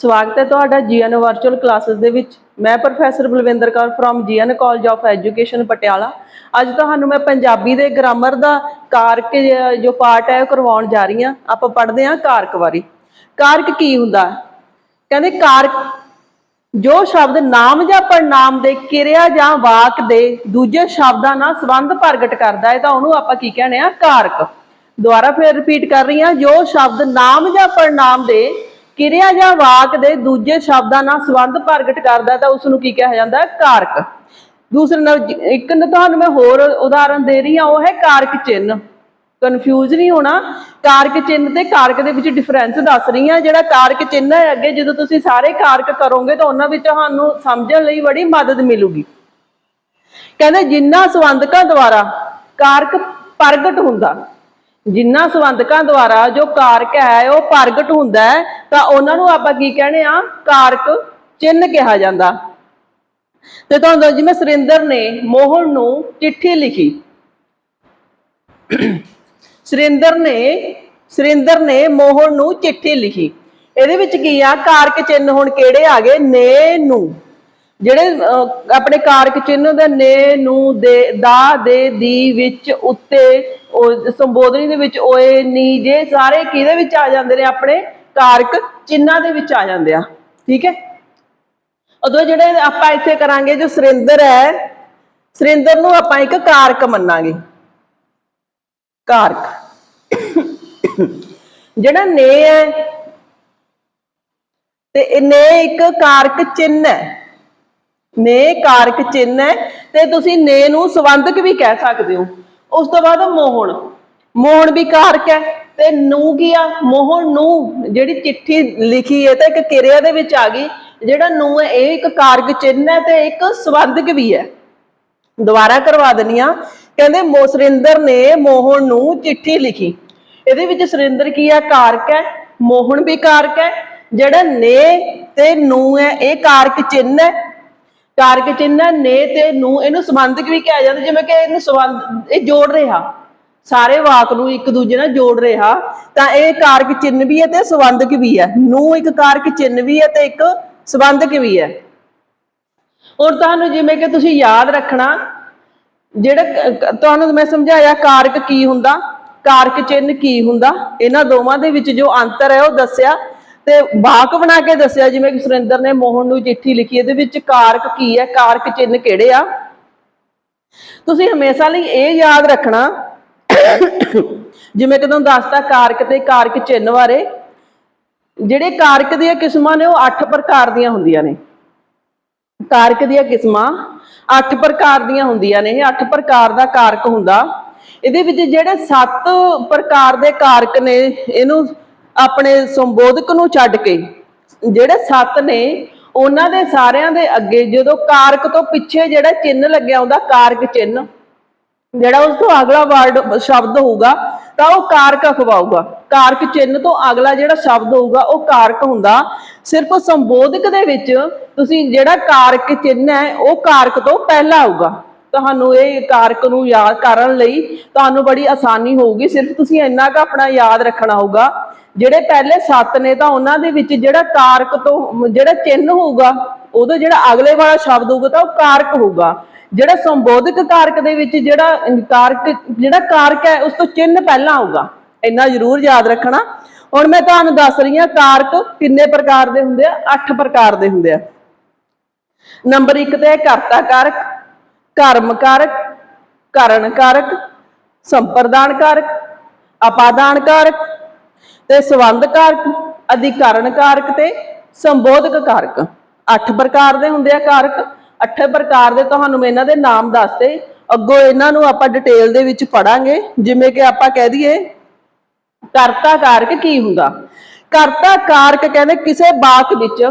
ਸਵਾਗਤ ਹੈ ਤੁਹਾਡਾ ਜੀਐਨ ਵਰਚੁਅਲ ਕਲਾਸਿਸ ਦੇ ਵਿੱਚ। ਮੈਂ professor Balwinder Kaur from GN college of education Patiala. ਅੱਜ ਤੁਹਾਨੂੰ ਮੈਂ ਪੰਜਾਬੀ ਦੇ ਗ੍ਰਾਮਰ ਦਾ ਕਾਰਕ ਜੋ ਪਾਰਟ ਹੈ ਉਹ ਕਰਵਾਉਣ ਜਾ ਰਹੀ ਹਾਂ। ਆਪਾਂ ਪੜ੍ਹਦੇ ਹਾਂ ਕਾਰਕ ਬਾਰੇ। ਕਾਰਕ ਕੀ ਹੁੰਦਾ? ਕਹਿੰਦੇ ਕਾਰਕ ਜੋ ਸ਼ਬਦ ਨਾਮ ਜਾਂ ਪੜਨਾਮ ਦੇ ਕਿਰਿਆ ਜਾਂ ਵਾਕ ਦੇ ਦੂਜੇ ਸ਼ਬਦਾਂ ਨਾਲ ਸੰਬੰਧ ਪ੍ਰਗਟ ਕਰਦਾ ਹੈ, ਤਾਂ ਉਹਨੂੰ ਆਪਾਂ ਕੀ ਕਹਿੰਦੇ ਆ ਕਾਰਕ। ਦੁਬਾਰਾ ਫਿਰ ਰਿਪੀਟ ਕਰ ਰਹੀ ਹਾਂ। ਜੋ ਸ਼ਬਦ ਨਾਮ ਜਾਂ ਪੜਨਾਮ ਦੇ ਕਿਰਿਆ ਜਾਂ ਵਾਕ ਦੇ ਦੂਜੇ ਸ਼ਬਦਾਂ ਨਾਲ ਸੰਬੰਧ ਪ੍ਰਗਟ ਕਰਦਾ ਤਾਂ ਉਸ ਨੂੰ ਕੀ ਕਿਹਾ ਜਾਂਦਾ ਹੈ? ਕਾਰਕ। ਦੂਸਰੇ ਨਾਲ ਇੱਕ ਨਾ ਤੁਹਾਨੂੰ ਮੈਂ ਹੋਰ ਉਦਾਹਰਨ ਦੇ ਰਹੀ ਹਾਂ, ਉਹ ਹੈ ਕਾਰਕ ਚਿੰਨ ਕਨਫਿਊਜ਼ ਨਹੀਂ ਹੋਣਾ। ਕਾਰਕ ਚਿੰਨ ਤੇ ਕਾਰਕ ਦੇ ਵਿੱਚ ਡਿਫਰੈਂਸ ਦੱਸ ਰਹੀ ਹਾਂ। ਜਿਹੜਾ ਕਾਰਕ ਚਿੰਨ ਹੈ ਅੱਗੇ, ਜਦੋਂ ਤੁਸੀਂ ਸਾਰੇ ਕਾਰਕ ਕਰੋਗੇ ਤਾਂ ਉਹਨਾਂ ਵਿੱਚ ਤੁਹਾਨੂੰ ਸਮਝਣ ਲਈ ਬੜੀ ਮਦਦ ਮਿਲੂਗੀ। ਕਹਿੰਦੇ, ਜਿੰਨਾ ਸੰਬੰਧਕਾਂ ਦੁਆਰਾ ਕਾਰਕ ਪ੍ਰਗਟ ਹੁੰਦਾ ਜਿੰਨਾ ਸੰਬੰਧਕਾਂ ਦੁਆਰਾ ਜੋ ਕਾਰਕ ਹੈ, ਉਹ ਪ੍ਰਗਟ ਹੁੰਦਾ ਹੈ, ਤਾਂ ਉਹਨਾਂ ਨੂੰ ਆਪਾਂ ਕੀ ਕਹਿੰਦੇ ਆ ਕਾਰਕ ਚਿੰਨ ਕਿਹਾ ਜਾਂਦਾ। ਤੇ ਤੁਹਾਨੂੰ ਦੱਸ- ਜਿਵੇਂ ਸੁਰਿੰਦਰ ਨੇ ਮੋਹਨ ਨੂੰ ਚਿੱਠੀ ਲਿਖੀ। ਸੁਰਿੰਦਰ ਨੇ ਸੁਰਿੰਦਰ ਨੇ ਮੋਹਨ ਨੂੰ ਚਿੱਠੀ ਲਿਖੀ। ਇਹਦੇ ਵਿੱਚ ਕੀ ਆ? ਕਾਰਕ ਚਿੰਨ ਹੁਣ ਕਿਹੜੇ ਆ ਗਏ? ਨੇ ਨੂੰ। ਜਿਹੜੇ ਅਹ, ਆਪਣੇ ਕਾਰਕ ਚਿੰਨ੍ਹ ਦੇ ਨੇ ਨੂੰ ਦੇ ਦਾ ਦੇ ਦੀ ਵਿੱਚ ਉੱਤੇ ਸੰਬੋਧਨੀ ਦੇ ਵਿੱਚ ਓਏ ਨੀ ਜੇ ਸਾਰੇ ਕਿਹਦੇ ਵਿੱਚ ਆ ਜਾਂਦੇ ਨੇ? ਆਪਣੇ ਕਾਰਕ ਚਿੰਨਾਂ ਦੇ ਵਿੱਚ ਆ ਜਾਂਦੇ ਆ। ਠੀਕ ਹੈ? ਉਦੋਂ ਜਿਹੜੇ ਆਪਾਂ ਇੱਥੇ ਕਰਾਂਗੇ ਜੋ ਸੁਰਿੰਦਰ ਹੈ ਸੁਰਿੰਦਰ ਨੂੰ ਆਪਾਂ ਇੱਕ ਕਾਰਕ ਮੰਨਾਂਗੇ। ਕਾਰਕ। ਜਿਹੜਾ ਨੇ ਹੈ ਤੇ ਇਹ ਨੇ ਇੱਕ ਕਾਰਕ ਚਿੰਨ ਹੈ। ਨੇ ਕਾਰਕ ਚਿੰਨ ਹੈ ਤੇ ਤੁਸੀਂ ਨੇ ਨੂੰ ਸੰਬੰਧਕ ਵੀ ਕਹਿ ਸਕਦੇ ਹੋ। ਉਸ ਤੋਂ ਬਾਅਦ ਮੋਹਣ। ਮੋਹਣ ਵੀ ਕਾਰਕ ਹੈ ਤੇ ਨੂੰ ਕੀ ਆ? ਮੋਹਣ ਨੂੰ, ਜਿਹੜੀ ਚਿੱਠੀ ਲਿਖੀ ਹੈ ਤਾਂ ਇੱਕ ਕਿਰਿਆ ਦੇ ਵਿੱਚ ਆ ਗਈ, ਜਿਹੜਾ ਨੂੰ ਹੈ, ਇਹ ਇੱਕ ਕਾਰਕ ਚਿੰਨ ਹੈ ਤੇ ਇੱਕ ਸੰਬੰਧਕ ਵੀ ਹੈ। ਦੁਬਾਰਾ ਕਰਵਾ ਦਿੰਨੀ ਆ ਕਹਿੰਦੇ, ਮੋ, ਸੁਰਿੰਦਰ ਨੇ ਮੋਹਨ ਨੂੰ ਚਿੱਠੀ ਲਿਖੀ। ਇਹਦੇ ਵਿੱਚ ਸੁਰਿੰਦਰ ਕੀ ਆ? ਕਾਰਕ ਹੈ। ਮੋਹਨ ਵੀ ਕਾਰਕ ਹੈ। ਜਿਹੜਾ ਨੇ ਤੇ ਨੂੰ ਹੈ, ਇਹ ਕਾਰਕ ਚਿੰਨ ਹੈ। ਕਾਰਕ ਚਿੰਨ੍ਹ ਨੇ ਤੇ ਨੂੰ, ਇਹਨੂੰ ਸੰਬੰਧਕ ਵੀ ਕਿਹਾ ਜਾਂਦਾ, ਜਿਵੇਂ ਕਿ ਇਹਨੂੰ ਸੰਬੰਧ, ਇਹ ਜੋੜ ਰਿਹਾ। ਸਾਰੇ ਵਾਕ ਨੂੰ ਇੱਕ ਦੂਜੇ ਨਾਲ ਜੋੜ ਰਿਹਾ, ਤਾਂ ਇਹ ਕਾਰਕ ਚਿੰਨ ਵੀ ਹੈ ਤੇ ਸੰਬੰਧਕ ਵੀ ਹੈ। ਨੂੰ ਇੱਕ ਕਾਰਕ ਚਿੰਨ ਵੀ ਹੈ ਤੇ ਇੱਕ ਸੰਬੰਧਕ ਵੀ ਹੈ। ਹੁਣ ਤੁਹਾਨੂੰ ਜਿਵੇਂ ਕਿ ਤੁਸੀਂ ਯਾਦ ਰੱਖਣਾ, ਜਿਹੜਾ ਤੁਹਾਨੂੰ ਮੈਂ ਸਮਝਾਇਆ ਕਾਰਕ ਕੀ ਹੁੰਦਾ, ਕਾਰਕ ਚਿੰਨ ਕੀ ਹੁੰਦਾ, ਇਹਨਾਂ ਦੋਵਾਂ ਦੇ ਵਿੱਚ ਜੋ ਅੰਤਰ ਹੈ ਉਹ ਦੱਸਿਆ ਤੇ ਵਾਕ ਬਣਾ ਕੇ ਦੱਸਿਆ, ਜਿਵੇਂ ਕਿ ਸੁਰਿੰਦਰ ਨੇ ਮੋਹਨ ਨੂੰ ਚਿੱਠੀ ਲਿਖੀ, ਇਹਦੇ ਵਿੱਚ ਕਾਰਕ ਕੀ ਹੈ? ਕਾਰਕ ਚਿੰਨ ਕਿਹੜੇ ਆ? ਤੁਸੀਂ ਹਮੇਸ਼ਾ ਲਈ ਇਹ ਯਾਦ ਰੱਖਣਾ, ਜਿਵੇਂ ਕਿ ਤੁਹਾਨੂੰ ਦੱਸਤਾ ਕਾਰਕ ਤੇ ਕਾਰਕ ਚਿੰਨ ਬਾਰੇ। ਜਿਹੜੇ ਕਾਰਕ ਦੀਆਂ ਕਿਸਮਾਂ ਨੇ, ਉਹ 8 ਪ੍ਰਕਾਰ ਦੀਆਂ ਹੁੰਦੀਆਂ ਨੇ। ਕਾਰਕ ਦੀਆਂ ਕਿਸਮਾਂ 8 ਪ੍ਰਕਾਰ ਦੀਆਂ ਹੁੰਦੀਆਂ ਨੇ। ਇਹ 8 ਪ੍ਰਕਾਰ ਦਾ ਕਾਰਕ ਹੁੰਦਾ। ਇਹਦੇ ਵਿੱਚ ਜਿਹੜੇ 7 ਪ੍ਰਕਾਰ ਦੇ ਕਾਰਕ ਨੇ, ਇਹਨੂੰ ਆਪਣੇ ਸੰਬੋਧਕ ਨੂੰ ਛੱਡ ਕੇ। ਜਿਹੜੇ ਸੱਤ ਨੇ, ਉਹਨਾਂ ਦੇ ਸਾਰਿਆਂ ਦੇ ਅੱਗੇ ਜਦੋਂ ਕਾਰਕ ਤੋਂ ਪਿੱਛੇ ਜਿਹੜਾ ਚਿੰਨ ਲੱਗਿਆ ਹੁੰਦਾ ਕਾਰਕ ਚਿੰਨ ਜਿਹੜਾ ਉਸ ਤੋਂ ਅਗਲਾ ਵਰਡ ਸ਼ਬਦ ਹੋਊਗਾ, ਤਾਂ ਉਹ ਕਾਰਕ ਅਖਵਾਊਗਾ। ਕਾਰਕ ਚਿੰਨ ਤੋਂ ਅਗਲਾ ਜਿਹੜਾ ਸ਼ਬਦ ਹੋਊਗਾ, ਉਹ ਕਾਰਕ ਹੁੰਦਾ। ਸਿਰਫ ਸੰਬੋਧਕ ਦੇ ਵਿੱਚ ਤੁਸੀਂ ਜਿਹੜਾ ਕਾਰਕ ਚਿੰਨ ਹੈ, ਉਹ ਕਾਰਕ ਤੋਂ ਪਹਿਲਾਂ ਆਊਗਾ। ਤੁਹਾਨੂੰ ਇਹ ਕਾਰਕ ਨੂੰ ਯਾਦ ਕਰਨ ਲਈ ਤੁਹਾਨੂੰ ਬੜੀ ਆਸਾਨੀ ਹੋਊਗੀ। ਸਿਰਫ ਤੁਸੀਂ ਇੰਨਾ ਕੁ ਆਪਣਾ ਯਾਦ ਰੱਖਣਾ ਹੋਊਗਾ। ਜਿਹੜੇ ਪਹਿਲੇ ਸੱਤ ਨੇ ਤਾਂ ਉਹਨਾਂ ਦੇ ਵਿੱਚ ਜਿਹੜਾ ਕਾਰਕ ਤੋਂ, ਜਿਹੜਾ ਚਿੰਨ ਹੋਊਗਾ, ਉਹਦਾ ਜਿਹੜਾ ਅਗਲੇ ਵਾਲਾ ਸ਼ਬਦ ਹੋਊਗਾ ਤਾਂ ਉਹ ਕਾਰਕ ਹੋਊਗਾ। ਜਿਹੜਾ ਸੰਬੋਧਕ ਕਾਰਕ ਦੇ ਵਿੱਚ ਜਿਹੜਾ ਕਾਰਕ ਜਿਹੜਾ ਕਾਰਕ ਹੈ, ਉਸ ਤੋਂ ਚਿੰਨ ਪਹਿਲਾਂ ਆਊਗਾ। ਇੰਨਾ ਜ਼ਰੂਰ ਯਾਦ ਰੱਖਣਾ। ਹੁਣ ਮੈਂ ਤੁਹਾਨੂੰ ਦੱਸ ਰਹੀ ਹਾਂ, ਕਾਰਕ ਕਿੰਨੇ ਪ੍ਰਕਾਰ ਦੇ ਹੁੰਦੇ ਆ? 8 ਪ੍ਰਕਾਰ ਦੇ ਹੁੰਦੇ ਆ। ਨੰਬਰ 1 ਤੇ ਹੈ ਕਰਤਾ ਕਾਰਕ, ਕਰਮ ਕਾਰਕ, ਕਰਨ ਕਾਰਕ, ਸੰਪਰਦਾਨ ਕਾਰਕ, ਅਪਾਦਾਨ ਕਾਰਕ ਤੇ ਸੰਬੰਧ ਕਾਰਕ, ਅਧਿਕਰਨ ਕਾਰਕ ਤੇ ਸੰਬੋਧਕ ਕਾਰਕ। 8 ਪ੍ਰਕਾਰ ਦੇ ਹੁੰਦੇ ਆ ਕਾਰਕ। 8 ਪ੍ਰਕਾਰ ਦੇ ਤੁਹਾਨੂੰ ਮੈਂ ਇਹਨਾਂ ਦੇ ਨਾਮ ਦੱਸਦੇ। ਅੱਗੋਂ ਇਹਨਾਂ ਨੂੰ ਆਪਾਂ ਡਿਟੇਲ ਦੇ ਵਿੱਚ ਪੜਾਂਗੇ ਜਿਵੇਂ ਕਿ ਆਪਾਂ ਕਹਿ ਦਈਏ, ਕਰਤਾ ਕਾਰਕ ਕੀ ਹੁੰਦਾ? ਕਰਤਾ ਕਾਰਕ ਕਹਿੰਦੇ ਕਿਸੇ ਬਾਕ ਵਿੱਚ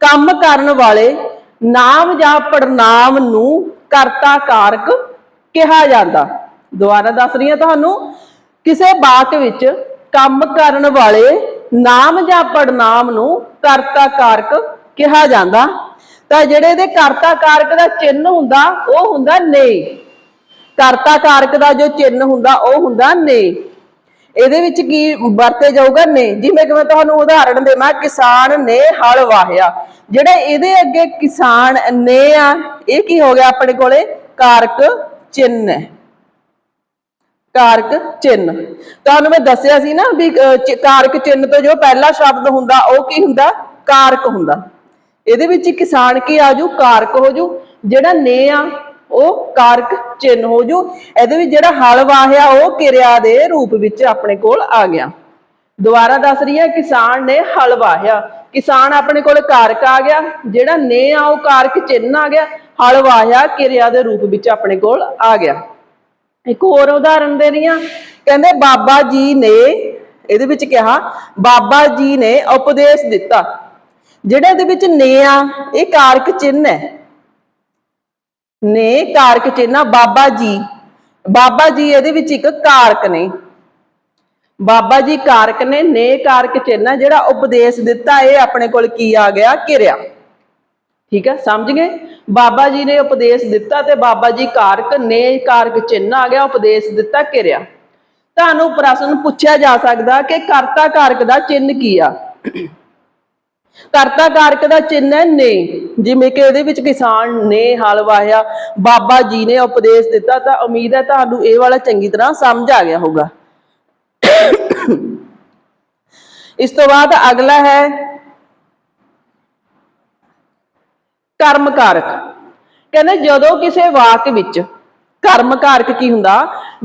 ਕੰਮ ਕਰਨ ਵਾਲੇ ਨਾਮ ਜਾਂ ਪੜਨਾਮ ਨੂੰ ਕਰਤਾ ਕਾਰਕ ਕਿਹਾ ਜਾਂਦਾ। ਦੁਬਾਰਾ ਦੱਸ ਰਹੀ ਹਾਂ ਤੁਹਾਨੂੰ। ਕਿਸੇ ਬਾਕ ਵਿੱਚ ਕੰਮ ਕਰਨ ਵਾਲੇ ਨਾਮ ਜਾਂ ਪੜਨਾਮ ਨੂੰ ਕਰਤਾ ਕਾਰਕ ਕਿਹਾ ਜਾਂਦਾ। ਤਾਂ ਜਿਹੜੇ ਇਹਦੇ ਕਰਤਾ ਕਾਰਕ ਦਾ ਚਿੰਨ ਹੁੰਦਾ, ਉਹ ਹੁੰਦਾ ਨੇ ਕਰਤਾ ਕਾਰਕ ਦਾ ਜੋ ਚਿੰਨ ਹੁੰਦਾ, ਉਹ ਹੁੰਦਾ ਨੇ ਇਹਦੇ ਵਿੱਚ ਕੀ ਵਰਤੇ ਜਾਊਗਾ? ਨੇ ਜਿਵੇਂ ਕਿ ਮੈਂ ਤੁਹਾਨੂੰ ਉਦਾਹਰਣ ਦੇਵਾਂ, ਕਿਸਾਨ ਨੇ ਹਲ ਵਾਹਿਆ। ਜਿਹੜੇ ਇਹਦੇ ਅੱਗੇ ਕਿਸਾਨ ਨੇ ਆ, ਇਹ ਕੀ ਹੋ ਗਿਆ ਆਪਣੇ ਕੋਲੇ? ਕਾਰਕ ਚਿੰਨ ਹੈ। ਕਾਰਕ ਚਿੰਨ ਤੁਹਾਨੂੰ ਮੈਂ ਦੱਸਿਆ ਸੀ ਨਾ ਵੀ ਕਾਰਕ ਚਿੰਨ ਤੋਂ ਜੋ ਪਹਿਲਾ ਸ਼ਬਦ ਹੁੰਦਾ, ਉਹ ਕੀ ਹੁੰਦਾ? ਕਾਰਕ ਹੁੰਦਾ। ਇਹਦੇ ਵਿੱਚ ਕਿਸਾਨ ਕੀ ਆਜੂ ਕਾਰਕ ਹੋ ਜੂ। ਜਿਹੜਾ ਨੇ ਆ, ਉਹ ਕਾਰਕ ਚਿੰਨ ਹੋ ਜੂ। ਇਹਦੇ ਵਿੱਚ ਜਿਹੜਾ ਹਲ ਵਾਹਿਆ, ਉਹ ਕਿਰਿਆ ਦੇ ਰੂਪ ਵਿੱਚ ਆਪਣੇ ਕੋਲ ਆ ਗਿਆ। ਦੁਬਾਰਾ ਦੱਸ ਰਹੀ ਹੈ, ਕਿਸਾਨ ਨੇ ਹਲ ਵਾਹਿਆ। ਕਿਸਾਨ ਆਪਣੇ ਕੋਲ ਕਾਰਕ ਆ ਗਿਆ। ਜਿਹੜਾ ਨੇ ਆ, ਉਹ ਕਾਰਕ ਚਿੰਨ ਆ ਗਿਆ। ਹਲ ਵਾਹਿਆ, ਕਿਰਿਆ ਦੇ ਰੂਪ ਵਿੱਚ ਆਪਣੇ ਕੋਲ ਆ ਗਿਆ। ਇੱਕ ਹੋਰ ਉਦਾਹਰਨ ਦੇ ਰਹੀ ਹਾਂ। ਕਹਿੰਦੇ ਬਾਬਾ ਜੀ ਨੇ, ਇਹਦੇ ਵਿੱਚ ਕਿਹਾ, ਬਾਬਾ ਜੀ ਨੇ ਉਪਦੇਸ਼ ਦਿੱਤਾ। ਜਿਹੜਾ ਇਹਦੇ ਵਿੱਚ ਨੇ ਆ, ਇਹ ਕਾਰਕ ਚਿੰਨ ਹੈ। ਨੇ ਕਾਰਕ ਚਿੰਨਾ ਬਾਬਾ ਜੀ। ਬਾਬਾ ਜੀ ਇਹਦੇ ਵਿੱਚ ਇੱਕ ਕਾਰਕ ਨੇ। ਬਾਬਾ ਜੀ ਕਾਰਕ ਨੇ ਨੇ ਕਾਰਕ ਚਿੰਨ ਜਿਹੜਾ ਉਪਦੇਸ਼ ਦਿੱਤਾ, ਇਹ ਆਪਣੇ ਕੋਲ ਕੀ ਆ ਗਿਆ? ਕਿਰਿਆ। ਠੀਕ ਹੈ ਸਮਝ ਗਏ? ਬਾਬਾ ਜੀ ਨੇ ਉਪਦੇਸ਼ ਦਿੱਤਾ ਤੇ ਬਾਬਾ ਜੀ ਕਾਰਕ ਨੇ ਕਾਰਕ ਚਿੰਨ ਆ ਗਿਆ, ਉਪਦੇਸ਼ ਦਿੱਤਾ ਕਿਰਿਆ ਤੁਹਾਨੂੰ ਪ੍ਰਸ਼ਨ ਪੁੱਛਿਆ ਜਾ ਸਕਦਾ ਕਿ ਕਰਤਾ ਕਾਰਕ ਦਾ ਚਿੰਨ ਕੀ ਆ? ਕਰਤਾ ਕਾਰਕ ਦਾ ਚਿੰਨ ਹੈ ਨੇ ਜਿਵੇਂ ਕਿ ਇਹਦੇ ਵਿੱਚ ਕਿਸਾਨ ਨੇ ਹਲ ਵਾਹਿਆ, ਬਾਬਾ ਜੀ ਨੇ ਉਪਦੇਸ਼ ਦਿੱਤਾ ਤਾਂ ਉਮੀਦ ਹੈ ਤੁਹਾਨੂੰ ਇਹ ਵਾਲਾ ਚੰਗੀ ਤਰ੍ਹਾਂ ਸਮਝ ਆ ਗਿਆ ਹੋਊਗਾ। ਇਸ ਤੋਂ ਬਾਅਦ ਅਗਲਾ ਹੈ ਕਰਮ ਕਾਰਕ ਕਹਿੰਦੇ ਜਦੋਂ ਕਿਸੇ ਵਾਕ ਵਿੱਚ ਕਰਮ ਕਾਰਕ ਕੀ ਹੁੰਦਾ?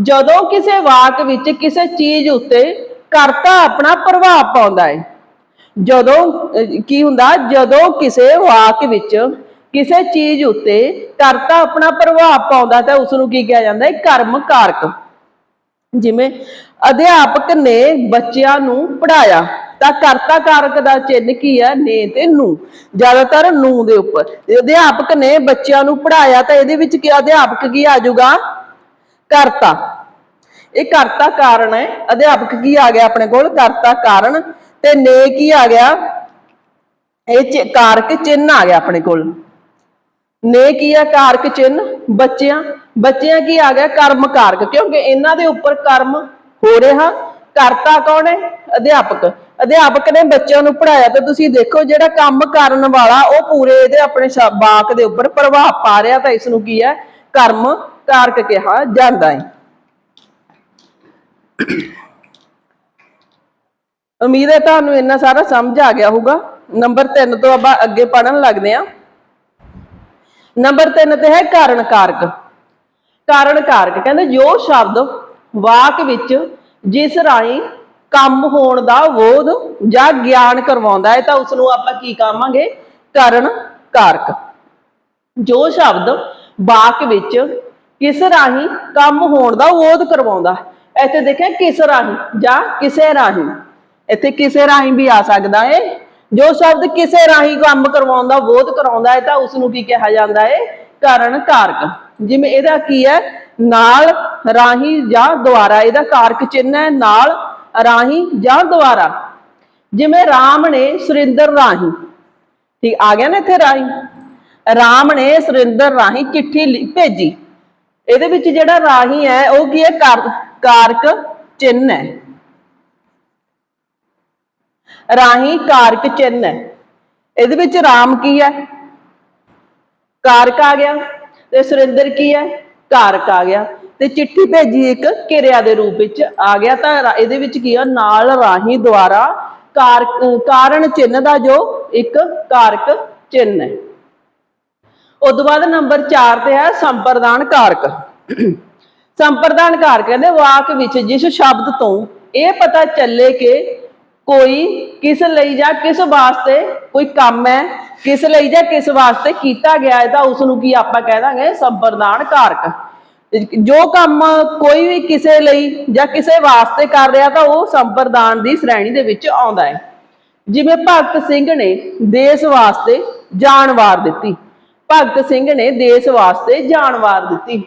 ਜਦੋਂ ਕਿਸੇ ਵਾਕ ਵਿੱਚ ਕਿਸੇ ਚੀਜ਼ ਉੱਤੇ ਕਰਤਾ ਆਪਣਾ ਪ੍ਰਭਾਵ ਪਾਉਂਦਾ ਹੈ ਜਦੋਂ ਕੀ ਹੁੰਦਾ? ਜਦੋਂ ਕਿਸੇ ਵਾਕ ਵਿੱਚ ਕਿਸੇ ਚੀਜ਼ ਉੱਤੇ ਕਰਤਾ ਆਪਣਾ ਪ੍ਰਭਾਵ ਪਾਉਂਦਾ ਤਾਂ ਉਸ ਨੂੰ ਕੀ ਕਿਹਾ ਜਾਂਦਾ ਹੈ ਕਰਮ ਕਾਰਕ ਜਿਵੇਂ ਅਧਿਆਪਕ ਨੇ ਬੱਚਿਆਂ ਨੂੰ ਪੜਾਇਆ ਤਾਂ ਕਰਤਾ ਕਾਰਕ ਦਾ ਚਿੰਨ ਕੀ ਹੈ ਨੇ ਤੇ ਨੂੰ ਜ਼ਿਆਦਾਤਰ ਨੂੰ ਦੇ ਉੱਪਰ। ਅਧਿਆਪਕ ਨੇ ਬੱਚਿਆਂ ਨੂੰ ਪੜਾਇਆ ਤਾਂ ਇਹਦੇ ਵਿੱਚ ਕੀ ਅਧਿਆਪਕ ਕੀ ਆ ਜਾਊਗਾ? ਕਰਤਾ। ਇਹ ਕਰਤਾ ਕਾਰਨ ਹੈ। ਅਧਿਆਪਕ ਕੀ ਆ ਗਿਆ ਆਪਣੇ ਕੋਲ? ਕਰਤਾ ਕਾਰਨ। ਤੇ ਨੇ ਕੀ ਆ ਗਿਆ? ਇਹ ਚ- ਕਾਰਕ ਚਿੰਨ ਆ ਗਿਆ ਆਪਣੇ ਕੋਲ। ਨੇ ਕੀ ਆ? ਕਾਰਕ ਚਿੰਨ ਬੱਚਿਆਂ। ਬੱਚਿਆਂ ਕੀ ਆ ਗਿਆ? ਕਰਮ ਕਾਰਕ। ਕਿਉਂਕਿ ਇਹਨਾਂ ਦੇ ਉੱਪਰ ਕਰਮ ਹੋ ਰਿਹਾ। ਕਰਤਾ ਕੌਣ ਹੈ? ਅਧਿਆਪਕ। ਅਧਿਆਪਕ ਨੇ ਬੱਚਿਆਂ ਨੂੰ ਪੜਾਇਆ ਤੇ ਤੁਸੀਂ ਦੇਖੋ ਜਿਹੜਾ ਕੰਮ ਕਰਨ ਵਾਲਾ ਉਹ ਪੂਰੇ ਇਹਦੇ ਆਪਣੇ ਸ਼ਬ- ਦੇ ਉੱਪਰ ਪ੍ਰਭਾਵ ਪਾ ਰਿਹਾ ਤਾਂ ਇਸ ਨੂੰ ਕੀ ਹੈ? ਕਰਮ ਕਾਰਕ ਕਿਹਾ ਜਾਂਦਾ ਹੈ। ਉਮੀਦ ਹੈ ਤੁਹਾਨੂੰ ਇੰਨਾ ਸਾਰਾ ਸਮਝ ਆ ਗਿਆ ਹੋਊਗਾ। ਨੰਬਰ 3 ਤੋਂ ਆਪਾਂ ਅੱਗੇ ਪੜਨ ਲੱਗਦੇ ਹਾਂ। ਨੰਬਰ 3 ਤੇ ਹੈ ਕਾਰਨ ਕਾਰਕ। ਕਾਰਨ ਕਾਰਕ ਕਹਿੰਦੇ ਜੋ ਸ਼ਬਦ ਵਾਕ ਵਿੱਚ ਜਿਸ ਰਾਹੀਂ ਕੰਮ ਹੋਣ ਦਾ ਬੋਧ ਜਾਂ ਗਿਆਨ ਕਰਵਾਉਂਦਾ ਹੈ, ਤਾਂ ਉਸ ਨੂੰ ਆਪਾਂ ਕੀ ਕਹਾਂਗੇ? ਕਰਨ ਕਾਰਕ ਜੋ ਸ਼ਬਦ ਵਾਕ ਵਿੱਚ ਕਿਸ ਰਾਹੀਂ ਕੰਮ ਹੋਣ ਦਾ ਬੋਧ ਕਰਵਾਉਂਦਾ ਹੈ। ਇੱਥੇ ਦੇਖਿਆ ਕਿਸ ਰਾਹੀਂ ਜਾਂ ਕਿਸੇ ਰਾਹੀਂ। ਇੱਥੇ ਕਿਸੇ ਰਾਹੀਂ ਵੀ ਆ ਸਕਦਾ ਹੈ ਜੋ ਸ਼ਬਦ ਕਿਸੇ ਰਾਹੀਂ ਕੰਮ ਕਰਵਾਉਂਦਾ ਬੋਧ ਕਰਾਉਂਦਾ ਹੈ, ਤਾਂ ਉਸ ਨੂੰ ਕੀ ਕਿਹਾ ਜਾਂਦਾ ਹੈ ਕਰਨ ਕਾਰਕ ਜਿਵੇਂ ਇਹਦਾ ਕੀ ਹੈ? ਨਾਲ ਰਾਹੀਂ ਜਾਂ ਦੁਆਰਾ, ਇਹਦਾ ਕਾਰਕ ਚਿੰਨ ਹੈ, ਨਾਲ ਰਾਹੀਂ ਜਾਂ ਦੁਆਰਾ। ਜਿਵੇਂ ਰਾਮ ਨੇ ਸੁਰਿੰਦਰ ਰਾਹੀਂ, ਠੀਕ, ਆ ਗਿਆ ਨਾ ਇੱਥੇ ਰਾਹੀਂ? ਰਾਮ ਨੇ ਸੁਰਿੰਦਰ ਰਾਹੀਂ ਚਿੱਠੀ ਭੇਜੀ। ਇਹਦੇ ਵਿੱਚ ਜਿਹੜਾ ਰਾਹੀਂ ਹੈ, ਉਹ ਕੀ ਹੈ? ਕਾਰਕ ਚਿੰਨ ਹੈ। ਰਾਹੀਂ ਕਾਰਕ ਚਿੰਨ ਹੈ। ਇਹਦੇ ਵਿੱਚ ਰਾਮ ਕੀ ਹੈ? ਕਾਰਕ ਆ ਗਿਆ। ਤੇ ਸੁਰਿੰਦਰ ਕੀ ਹੈ? ਕਾਰਕ ਆ ਗਿਆ ਤੇ ਚਿੱਠੀ ਭੇਜੀ ਇੱਕ ਕਿਰਿਆ ਦੇ ਰੂਪ ਵਿੱਚ ਆ ਗਿਆ ਤਾਂ ਇਹਦੇ ਵਿੱਚ ਕੀ ਆ? ਨਾਲ ਰਾਹੀਂ ਦੁਆਰਾ ਕਾਰਨ ਚਿੰਨ ਦਾ ਜੋ ਇੱਕ ਕਾਰਕ ਚਿੰਨ ਹੈ। ਉਦੋਂ ਬਾਅਦ ਨੰਬਰ 4 ਤੇ ਹੈ ਸੰਪਰਦਾਨ ਕਾਰਕ। ਸੰਪਰਦਾਨ ਕਾਰਕ ਕਹਿੰਦੇ ਵਾਕ ਵਿੱਚ ਜਿਸ ਸ਼ਬਦ ਤੋਂ ਇਹ ਪਤਾ ਚੱਲੇ ਕਿ ਕੋਈ ਕਿਸ ਲਈ ਜਾਂ ਕਿਸ ਵਾਸਤੇ ਕੋਈ ਕੰਮ ਹੈ ਕਿਸ ਲਈ ਜਾਂ ਕਿਸ ਵਾਸਤੇ ਕੀਤਾ ਗਿਆ ਹੈ ਤਾਂ ਉਸ ਨੂੰ ਕੀ ਆਪਾਂ ਕਹਿ ਦਾਂਗੇ ਸੰਪਰਦਾਨ ਕਾਰਕ। ਜੋ ਕੰਮ ਕੋਈ ਵੀ ਕਿਸੇ ਲਈ ਜਾਂ ਕਿਸੇ ਵਾਸਤੇ ਕਰ ਰਿਹਾ ਤਾਂ ਉਹ ਸੰਪਰਦਾਨ ਦੀ ਸ਼੍ਰੇਣੀ ਦੇ ਵਿੱਚ ਆਉਂਦਾ ਹੈ। ਜਿਵੇਂ ਭਗਤ ਸਿੰਘ ਨੇ ਦੇਸ਼ ਵਾਸਤੇ ਜਾਨ ਵਾਰ ਦਿੱਤੀ। ਭਗਤ ਸਿੰਘ ਨੇ ਦੇਸ਼ ਵਾਸਤੇ ਜਾਨ ਵਾਰ ਦਿੱਤੀ।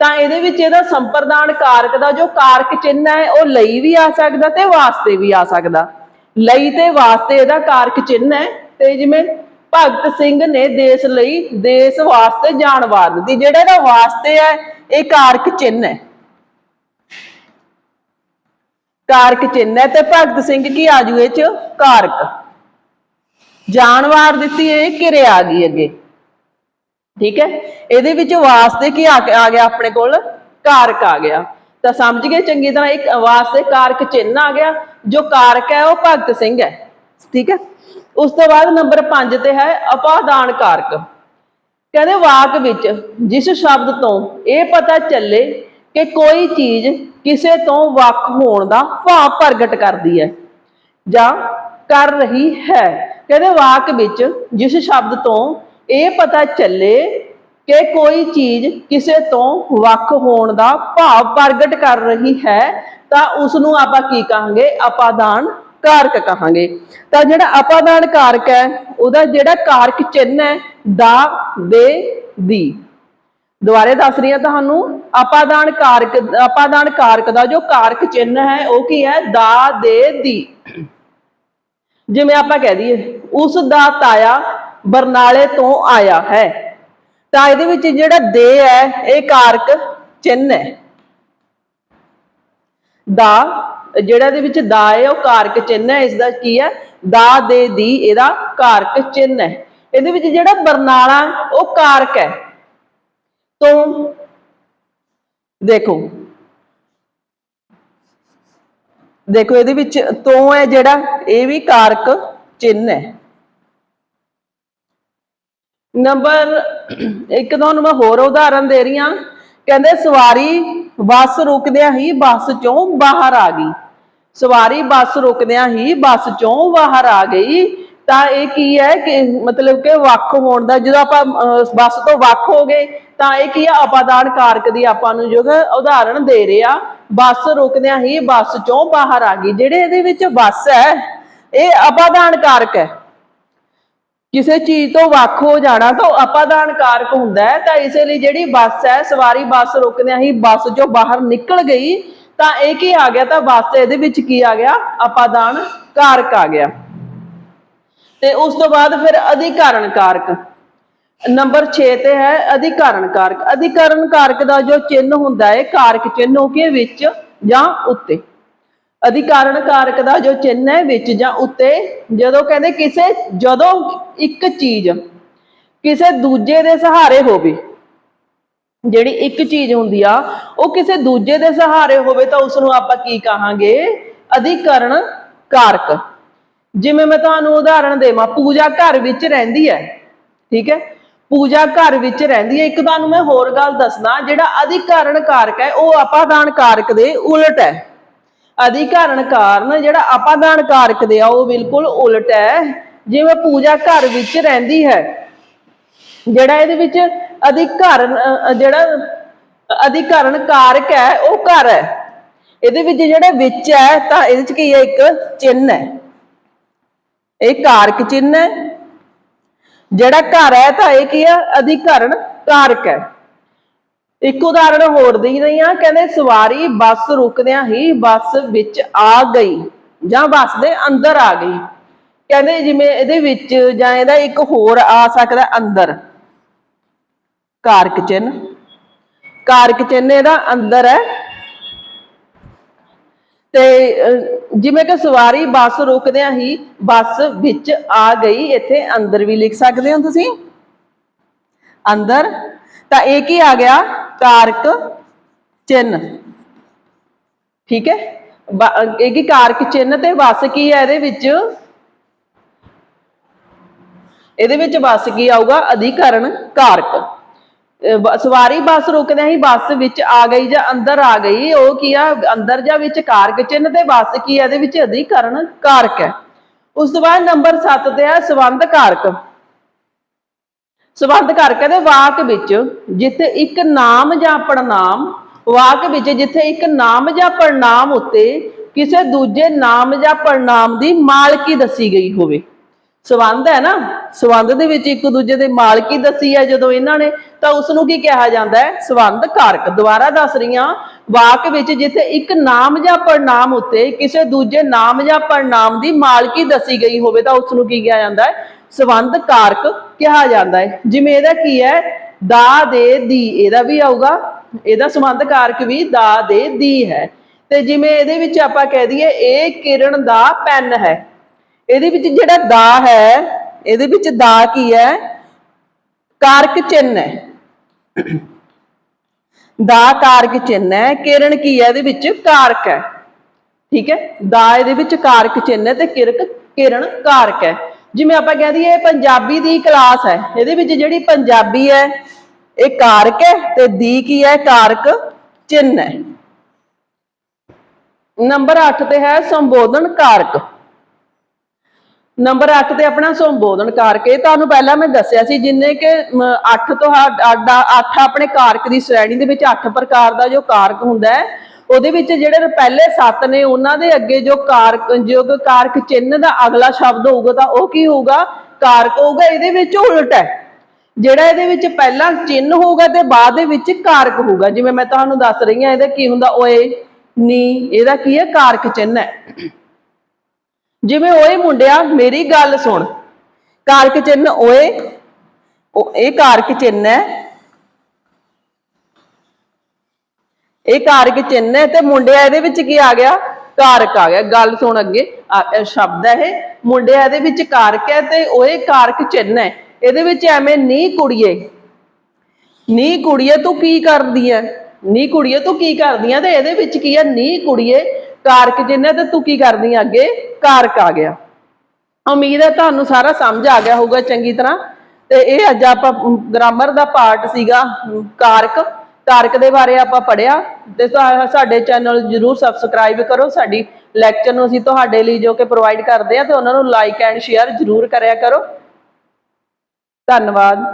ਤਾਂ ਇਹਦੇ ਵਿੱਚ ਇਹਦਾ ਸੰਪਰਦਾਨ ਕਾਰਕ ਦਾ ਜੋ ਕਾਰਕ ਚਿੰਨ ਹੈ, ਉਹ ਲਈ ਵੀ ਆ ਸਕਦਾ ਤੇ ਵਾਸਤੇ ਵੀ ਆ ਸਕਦਾ। ਲਈ ਤੇ ਵਾਸਤੇ ਇਹਦਾ ਕਾਰਕ ਚਿੰਨ ਹੈ ਤੇ ਜਿਵੇਂ ਭਗਤ ਸਿੰਘ ਨੇ ਦੇਸ਼ ਲਈ ਦੇਸ਼ ਵਾਸਤੇ ਜਾਨ ਵਾਰ ਦਿੱਤੀ। ਜਿਹੜਾ ਇਹਦਾ ਵਾਸਤੇ ਹੈ, ਇਹ ਕਾਰਕ ਚਿੰਨ ਹੈ। ਕਾਰਕ ਚਿੰਨ ਹੈ ਤੇ ਭਗਤ ਸਿੰਘ ਕੀ ਆਜੂ ਇਹ ਚ? ਕਾਰਕ। ਜਾਨ ਵਾਰ ਦਿੱਤੀ ਇਹ ਕਿਰੇ ਆ ਗਈ ਅੱਗੇ। ਠੀਕ ਹੈ? ਇਹਦੇ ਵਿੱਚ ਵਾਸਤੇ ਕੀ ਆ ਆ ਗਿਆ ਆਪਣੇ ਕੋਲ? ਕਾਰਕ ਆ ਗਿਆ। ਤਾਂ ਸਮਝ ਗਏ ਚੰਗੀ ਤਰ੍ਹਾਂ? ਇੱਕ ਵਾਸਤੇ ਕਾਰਕ ਚਿੰਨ ਆ ਗਿਆ। ਜੋ ਕਾਰਕ ਹੈ, ਉਹ ਭਗਤ ਸਿੰਘ ਹੈ। ਠੀਕ ਹੈ? ਉਸ ਤੋਂ ਬਾਅਦ ਨੰਬਰ 5 ਤੇ ਹੈ ਅਪਾਦਾਨ ਕਾਰਕ। ਕਹਿੰਦੇ ਵਾਕ ਵਿੱਚ ਜਿਸ ਸ਼ਬਦ ਤੋਂ ਇਹ ਪਤਾ ਚੱਲੇ ਕਿ ਕੋਈ ਚੀਜ਼ ਕਿਸੇ ਤੋਂ ਵੱਖ ਹੋਣ ਦਾ ਭਾਵ ਪ੍ਰਗਟ ਕਰਦੀ ਹੈ ਜਾਂ ਕਰ ਰਹੀ ਹੈ। ਕਹਿੰਦੇ ਵਾਕ ਵਿੱਚ ਜਿਸ ਸ਼ਬਦ ਤੋਂ ਇਹ ਪਤਾ ਚੱਲੇ ਕਿ ਕੋਈ ਚੀਜ਼ ਕਿਸੇ ਤੋਂ ਵੱਖ ਹੋਣ ਦਾ ਭਾਵ ਪ੍ਰਗਟ ਕਰ ਰਹੀ ਹੈ ਤਾਂ ਉਸ ਨੂੰ ਆਪਾਂ ਕੀ ਕਹਾਂਗੇ? ਅਪਾਦਾਨ ਕਾਰਕ ਕਹਾਂਗੇ। ਤਾਂ ਜਿਹੜਾ ਅਪਾਦਾਨ ਕਾਰਕ ਹੈ, ਉਹਦਾ ਜਿਹੜਾ ਕਾਰਕ ਚਿੰਨ ਹੈ, ਦਾ, ਦੇ, ਦੀ। ਦੁਬਾਰੇ ਦੱਸ ਰਹੀ ਹਾਂ ਤੁਹਾਨੂੰ, ਅਪਾਦਾਨ ਕਾਰਕ ਅਪਾਦਾਨ ਕਾਰਕ ਦਾ ਜੋ ਕਾਰਕ ਚਿੰਨ ਹੈ, ਉਹ ਕੀ ਹੈ? ਦਾ, ਦੇ, ਦੀ। ਜਿਵੇਂ ਆਪਾਂ ਕਹਿ ਦਈਏ, ਉਸ ਦਾ ਤਾਇਆ ਬਰਨਾਲੇ ਤੋਂ ਆਇਆ ਹੈ। ਤਾਂ ਇਹਦੇ ਵਿੱਚ ਜਿਹੜਾ ਦੇ ਹੈ, ਇਹ ਕਾਰਕ ਚਿੰਨ ਹੈ। ਦਾ, ਜਿਹੜਾ ਇਹਦੇ ਵਿੱਚ ਦਾ ਹੈ, ਉਹ ਕਾਰਕ ਚਿੰਨ ਹੈ ਇਸ ਦਾ ਕੀ ਹੈ? ਦਾ, ਦੇ, ਦੀ, ਇਹਦਾ ਕਾਰਕ ਚਿੰਨ ਹੈ। ਇਹਦੇ ਵਿੱਚ ਜਿਹੜਾ ਬਰਨਾਲਾ, ਉਹ ਕਾਰਕ ਹੈ। ਤੋਂ, ਦੇਖੋ। ਦੇਖੋ, ਇਹਦੇ ਵਿੱਚ ਤੋਂ ਹੈ ਜਿਹੜਾ, ਇਹ ਵੀ ਕਾਰਕ ਚਿੰਨ ਹੈ। ਨੰਬਰ, ਇੱਕ ਤੁਹਾਨੂੰ ਮੈਂ ਹੋਰ ਉਦਾਹਰਨ ਦੇ ਰਹੀ ਹਾਂ। ਕਹਿੰਦੇ ਸਵਾਰੀ ਬੱਸ ਰੁਕਦਿਆਂ ਹੀ ਬੱਸ ਚੋਂ ਬਾਹਰ ਆ ਗਈ। ਸਵਾਰੀ ਬੱਸ ਰੁਕਦਿਆਂ ਹੀ ਬੱਸ ਚੋਂ ਬਾਹਰ ਆ ਗਈ। ਤਾਂ ਇਹ ਕੀ ਹੈ ਕਿ ਮਤਲਬ ਕਿ ਵੱਖ ਹੋਣ ਦਾ, ਜਦੋਂ ਆਪਾਂ ਬੱਸ ਤੋਂ ਵੱਖ ਹੋ ਗਏ, ਤਾਂ ਇਹ ਕੀ ਹੈ? ਅਪਾਦਾਨ ਕਾਰਕ ਦੀ ਆਪਾਂ ਨੂੰ ਜੋ ਹੈ ਉਦਾਹਰਣ ਦੇ ਰਿਹਾ ਬੱਸ ਰੁਕਦਿਆਂ ਹੀ ਬੱਸ ਚੋਂ ਬਾਹਰ ਆ ਗਈ। ਜਿਹੜੇ ਇਹਦੇ ਵਿੱਚ ਬੱਸ ਹੈ, ਇਹ ਅਪਾਦਾਨ ਕਾਰਕ ਹੈ। ਕਿਸੇ ਚੀਜ਼ ਤੋਂ ਵੱਖ ਹੋ ਜਾਣਾ ਤਾਂ ਅਪਾਦਾਨ ਕਾਰਕ ਹੁੰਦਾ ਹੈ। ਤਾਂ ਇਸੇ ਲਈ ਜਿਹੜੀ ਬੱਸ ਹੈ, ਸਵਾਰੀ ਬੱਸ ਰੁਕਦਿਆਂ ਹੀ ਬੱਸ ਚੋਂ ਬਾਹਰ ਨਿਕਲ ਗਈ, ਤਾਂ ਇਹ ਕੀ ਆ ਗਿਆ? ਤਾਂ ਬੱਸ ਇਹਦੇ ਵਿੱਚ ਕੀ ਆ ਗਿਆ? ਅਪਾਦਾਨ ਕਾਰਕ ਆ ਗਿਆ। ਤੇ ਉਸ ਤੋਂ ਬਾਅਦ ਫਿਰ ਅਧਿਕਾਰਨ ਕਾਰਕ। ਨੰਬਰ 6 ਤੇ ਹੈ ਅਧਿਕਾਰਨ ਕਾਰਕ। ਅਧਿਕਾਰਨ ਕਾਰਕ ਦਾ ਜੋ ਚਿੰਨ ਹੁੰਦਾ ਹੈ ਕਾਰਕ ਚਿੰਨ ਹੋ ਕੇ ਵਿੱਚ ਜਾਂ ਉੱਤੇ। ਅਧਿਕਾਰਨ ਕਾਰਕ ਦਾ ਜੋ ਚਿੰਨ ਹੈ ਵਿੱਚ ਜਾਂ ਉੱਤੇ, ਜਦੋਂ ਕਹਿੰਦੇ ਕਿਸੇ, ਜਦੋਂ ਇੱਕ ਚੀਜ਼ ਕਿਸੇ ਦੂਜੇ ਦੇ ਸਹਾਰੇ ਹੋਵੇ, ਜਿਹੜੀ ਇੱਕ ਚੀਜ਼ ਹੁੰਦੀ ਆ, ਉਹ ਕਿਸੇ ਦੂਜੇ ਦੇ ਸਹਾਰੇ ਹੋਵੇ ਤਾਂ ਉਸ ਨੂੰ ਆਪਾਂ ਕੀ ਕਹਾਂਗੇ? ਅਧਿਕਰਨ ਕਾਰਕ ਜਿਵੇਂ ਮੈਂ ਤੁਹਾਨੂੰ ਉਦਾਹਰਣ ਦੇਵਾਂ, ਪੂਜਾ ਘਰ ਵਿੱਚ ਰਹਿੰਦੀ ਹੈ, ਠੀਕ ਹੈ? ਪੂਜਾ ਘਰ ਵਿੱਚ ਰਹਿੰਦੀ ਹੈ। ਇੱਕ ਤੁਹਾਨੂੰ ਮੈਂ ਹੋਰ ਗੱਲ ਦੱਸਣਾ ਜਿਹੜਾ ਅਧਿਕਰਨ ਕਾਰਕ ਹੈ, ਉਹ ਅਪਾਦਾਨ ਕਾਰਕ ਦੇ ਉਲਟ ਹੈ। ਅਧਿਕਰਨ ਕਾਰਨ ਜਿਹੜਾ ਅਪਾਦਾਨ ਕਾਰਕ ਦੇ ਆ, ਉਹ ਬਿਲਕੁਲ ਉਲਟ ਹੈ। ਜਿਵੇਂ ਪੂਜਾ ਘਰ ਵਿੱਚ ਰਹਿੰਦੀ ਹੈ, ਜਿਹੜਾ ਇਹਦੇ ਵਿੱਚ ਅਧਿਕਰਨ ਜਿਹੜਾ ਅਧਿਕਰਨ ਕਾਰਕ ਹੈ, ਉਹ ਘਰ ਹੈ। ਇਹਦੇ ਵਿੱਚ ਜਿਹੜਾ ਵਿੱਚ ਹੈ, ਤਾਂ ਇਹਦੇ ਵਿੱਚ ਕੀ ਹੈ, ਇੱਕ ਚਿੰਨ ਹੈ। ਇਹ ਕਾਰਕ ਚਿੰਨ ਹੈ। ਜਿਹੜਾ ਘਰ ਹੈ, ਤਾਂ ਇਹ ਕੀ ਹੈ, ਅਧਿਕਰਨ ਕਾਰਕ ਹੈ। ਇੱਕ ਉਦਾਹਰਣ ਹੋਰ ਦੇ ਰਹੀ ਹਾਂ, ਕਹਿੰਦੇ ਸਵਾਰੀ ਬੱਸ ਰੁਕਦਿਆਂ ਹੀ ਬੱਸ ਵਿੱਚ ਆ ਗਈ ਜਾਂ ਬੱਸ ਦੇ ਅੰਦਰ ਆ ਗਈ। ਕਹਿੰਦੇ ਜਿਵੇਂ ਇਹਦੇ ਵਿੱਚ ਜਾਂ ਇਹਦਾ ਇੱਕ ਹੋਰ ਆ ਸਕਦਾ ਅੰਦਰ। ਕਾਰਕ ਚਿੰਨ ਕਾਰਕ ਚਿੰਨ ਇਹਦਾ ਅੰਦਰ ਹੈ। ਤੇ ਜਿਵੇਂ ਕਿ ਸਵਾਰੀ ਬੱਸ ਰੁਕਦਿਆਂ ਹੀ ਬੱਸ ਵਿੱਚ ਆ ਗਈ, ਇੱਥੇ ਅੰਦਰ ਵੀ ਲਿਖ ਸਕਦੇ ਹੋ ਤੁਸੀਂ? ਅੰਦਰ। ਤਾਂ ਇਹ ਕੀ ਆ ਗਿਆ? ਕਾਰਕ ਚਿੰਨ ਠੀਕ ਹੈ? ਇਹ ਕੀ ਕਾਰਕ ਚਿੰਨ ਤੇ ਬੱਸ ਕੀ ਹੈ ਇਹਦੇ ਵਿੱਚ? ਇਹਦੇ ਵਿੱਚ ਬੱਸ ਕੀ ਆਊਗਾ? ਅਧਿਕਰਨ ਕਾਰਕ। ਸਵਾਰੀ ਬੱਸ ਰੁਕਦਿਆਂ ਹੀ ਬੱਸ ਵਿੱਚ ਆ ਗਈ ਜਾਂ ਅੰਦਰ ਆ ਗਈ, ਉਹ ਕੀ ਆ? ਅੰਦਰ ਜਾਂ ਵਿੱਚ ਕਾਰਕ ਚਿੰਨ ਤੇ ਬੱਸ ਕੀ ਹੈ? ਇਹਦੇ ਵਿੱਚ ਅਧਿਕਰਨ ਕਾਰਕ ਹੈ। ਉਸ ਤੋਂ ਬਾਅਦ ਨੰਬਰ 7 ਤੇ ਆ ਸੰਬੰਧ ਕਾਰਕ। ਸੰਬੰਧ ਕਰਕੇ ਦੇ ਵਾਕ ਵਿੱਚ ਜਿੱਥੇ ਇੱਕ ਨਾਮ ਜਾਂ ਪੜਨਾਮ ਵਾਕ ਵਿੱਚ ਜਿੱਥੇ ਇੱਕ ਨਾਮ ਜਾਂ ਪੜਨਾਮ ਉੱਤੇ ਕਿਸੇ ਦੂਜੇ ਨਾਮ ਜਾਂ ਪੜਨਾਮ ਦੀ ਮਾਲਕੀ ਦੱਸੀ ਗਈ ਹੋਵੇ। ਸੰਬੰਧ ਹੈ ਨਾ? ਸੰਬੰਧ ਦੇ ਵਿੱਚ ਇੱਕ ਦੂਜੇ ਦੇ ਮਾਲਕੀ ਦੱਸੀ ਹੈ ਜਦੋਂ ਇਹਨਾਂ ਨੇ, ਤਾਂ ਉਸ ਨੂੰ ਕੀ ਕਿਹਾ ਜਾਂਦਾ ਹੈ? ਸੰਬੰਧ ਕਾਰਕ ਦੁਬਾਰਾ ਦੱਸ ਰਹੀ ਹਾਂ ਵਾਕ ਵਿੱਚ ਜਿੱਥੇ ਇੱਕ ਨਾਮ ਜਾਂ ਪੜਨਾਮ ਉੱਤੇ ਕਿਸੇ ਦੂਜੇ ਨਾਮ ਜਾਂ ਪੜਨਾਮ ਦੀ ਮਾਲਕੀ ਦੱਸੀ ਗਈ ਹੋਵੇ, ਤਾਂ ਉਸ ਨੂੰ ਕੀ ਕਿਹਾ ਜਾਂਦਾ ਹੈ? ਸੰਬੰਧ ਕਾਰਕ ਕਿਹਾ ਜਾਂਦਾ ਹੈ। ਜਿਵੇਂ ਇਹਦਾ ਕੀ ਹੈ? ਦਾ, ਦੇ, ਦੀ। ਇਹਦਾ ਵੀ ਆਊਗਾ। ਇਹਦਾ ਸੰਬੰਧ ਕਾਰਕ ਵੀ ਦਾ, ਦੇ, ਦੀ ਹੈ। ਤੇ ਜਿਵੇਂ ਇਹਦੇ ਵਿੱਚ ਆਪਾਂ ਕਹਿ ਦਈਏ, ਇਹ ਕਿਰਨ ਦਾ ਪੈਨ ਹੈ। ਇਹਦੇ ਵਿੱਚ ਜਿਹੜਾ ਦਾ ਹੈ, ਇਹਦੇ ਵਿੱਚ ਦਾ ਕੀ ਹੈ? ਕਾਰਕ ਚਿੰਨ ਹੈ। ਦਾ ਕਾਰਕ ਚਿੰਨ ਹੈ। ਕਿਰਨ ਕੀ ਹੈ? ਇਹਦੇ ਵਿੱਚ ਕਾਰਕ ਹੈ। ਠੀਕ ਹੈ? ਦਾ ਇਹਦੇ ਵਿੱਚ ਕਾਰਕ ਚਿੰਨ ਹੈ ਤੇ ਕਿਰਕ ਕਿਰਨ ਕਾਰਕ ਹੈ। ਜਿਵੇਂ ਆਪਾਂ ਕਹਿ ਦਈਏ ਪੰਜਾਬੀ ਦੀ ਕਲਾਸ ਹੈ, ਇਹਦੇ ਵਿੱਚ ਜਿਹੜੀ ਪੰਜਾਬੀ ਹੈ, ਇਹ ਕਾਰਕ ਹੈ ਤੇ ਦੀ ਕੀ ਹੈ? ਕਾਰਕ ਚਿੰਨ ਹੈ। ਨੰਬਰ 8 ਤੇ ਹੈ ਸੰਬੋਧਨ ਕਾਰਕ। ਨੰਬਰ 8 ਤੇ ਆਪਣਾ ਸੰਬੋਧਨ ਕਾਰਕ, ਇਹ ਤੁਹਾਨੂੰ ਪਹਿਲਾਂ ਮੈਂ ਦੱਸਿਆ ਸੀ, ਜਿੰਨੇ ਕਿ 8 ਤੋਂ 8 ਆਪਣੇ ਕਾਰਕ ਦੀ ਸ਼੍ਰੇਣੀ ਦੇ ਵਿੱਚ 8 ਪ੍ਰਕਾਰ ਦਾ ਜੋ ਕਾਰਕ ਹੁੰਦਾ ਹੈ ਉਹਦੇ ਵਿੱਚ ਜਿਹੜੇ ਪਹਿਲੇ 7 ਨੇ, ਉਹਨਾਂ ਦੇ ਅੱਗੇ ਜੋ ਕਾਰਕ ਜੋ ਕਾਰਕ ਚਿੰਨ੍ਹ ਦਾ ਅਗਲਾ ਸ਼ਬਦ ਹੋਊਗਾ, ਤਾਂ ਉਹ ਕੀ ਹੋਊਗਾ? ਕਾਰਕ ਹੋਊਗਾ, ਇਹਦੇ ਵਿੱਚ ਉਲਟ ਹੈ। ਜਿਹੜਾ ਇਹਦੇ ਵਿੱਚ ਪਹਿਲਾਂ ਚਿੰਨ ਹੋਊਗਾ ਤੇ ਬਾਅਦ ਦੇ ਵਿੱਚ ਕਾਰਕ ਹੋਊਗਾ। ਜਿਵੇਂ ਮੈਂ ਤੁਹਾਨੂੰ ਦੱਸ ਰਹੀ ਹਾਂ, ਇਹਦਾ ਕੀ ਹੁੰਦਾ? ਓਏ, ਨੀ, ਇਹਦਾ ਕੀ ਹੈ? ਕਾਰਕ ਚਿੰਨ ਹੈ। ਜਿਵੇਂ ਓਏ ਮੁੰਡਿਆ, ਮੇਰੀ ਗੱਲ ਸੁਣ। ਕਾਰਕ ਚਿੰਨ ਓਏ ਇਹ ਕਾਰਕ ਚਿੰਨ ਹੈ। ਇਹ ਕਾਰਕ ਚਿੰਨ ਹੈ ਤੇ ਮੁੰਡਿਆ ਇਹਦੇ ਵਿੱਚ ਕੀ ਆ ਗਿਆ? ਕਾਰਕ ਆ ਗਿਆ। ਗੱਲ ਸੁਣ ਅੱਗੇ। ਸ਼ਬਦ ਹੈ ਇਹ। ਮੁੰਡਿਆ ਇਹਦੇ ਵਿੱਚ ਕਾਰਕ ਹੈ ਤੇ ਓਏ ਕਾਰਕ ਚਿੰਨ ਹੈ। ਇਹਦੇ ਵਿੱਚ ਐਵੇਂ ਨੀ ਕੁੜੀਏ। ਨੀ ਕੁੜੀਏ ਤੂੰ ਕੀ ਕਰਦੀ ਐ? ਨੀ ਕੁੜੀਏ ਤੂੰ ਕੀ ਕਰਦੀ ਐ? ਤੇ ਇਹਦੇ ਵਿੱਚ ਕੀ ਐ? ਨੀ ਕੁੜੀਏ। ਕਾਰਕ ਜਿੰਨੇ ਤੇ ਤੂੰ ਕੀ ਕਰਦੀ ਆਂ ਅੱਗੇ? ਕਾਰਕ ਆ ਗਿਆ। ਉਮੀਦ ਹੈ ਤੁਹਾਨੂੰ ਸਾਰਾ ਸਮਝ ਆ ਗਿਆ ਹੋਊਗਾ ਚੰਗੀ ਤਰ੍ਹਾਂ। ਤੇ ਇਹ ਅੱਜ ਆਪਾਂ ਗ੍ਰਾਮਰ ਦਾ ਪਾਰਟ ਸੀਗਾ ਕਾਰਕ। ਧਾਰਕ ਦੇ ਬਾਰੇ ਆਪਾਂ ਪੜਿਆ ਤੇ ਸਾਡੇ ਚੈਨਲ ਜਰੂਰ ਸਬਸਕ੍ਰਾਈਬ ਕਰੋ, ਸਾਡੀ ਲੈਕਚਰ ਨੂੰ ਅਸੀਂ ਤੁਹਾਡੇ ਲਈ ਜੋ ਕਿ ਪ੍ਰੋਵਾਈਡ ਕਰਦੇ ਆ ਤੇ ਉਹਨਾਂ ਨੂੰ ਲਾਈਕ ਐਂਡ ਸ਼ੇਅਰ ਜਰੂਰ ਕਰਿਆ ਕਰੋ। ਧੰਨਵਾਦ।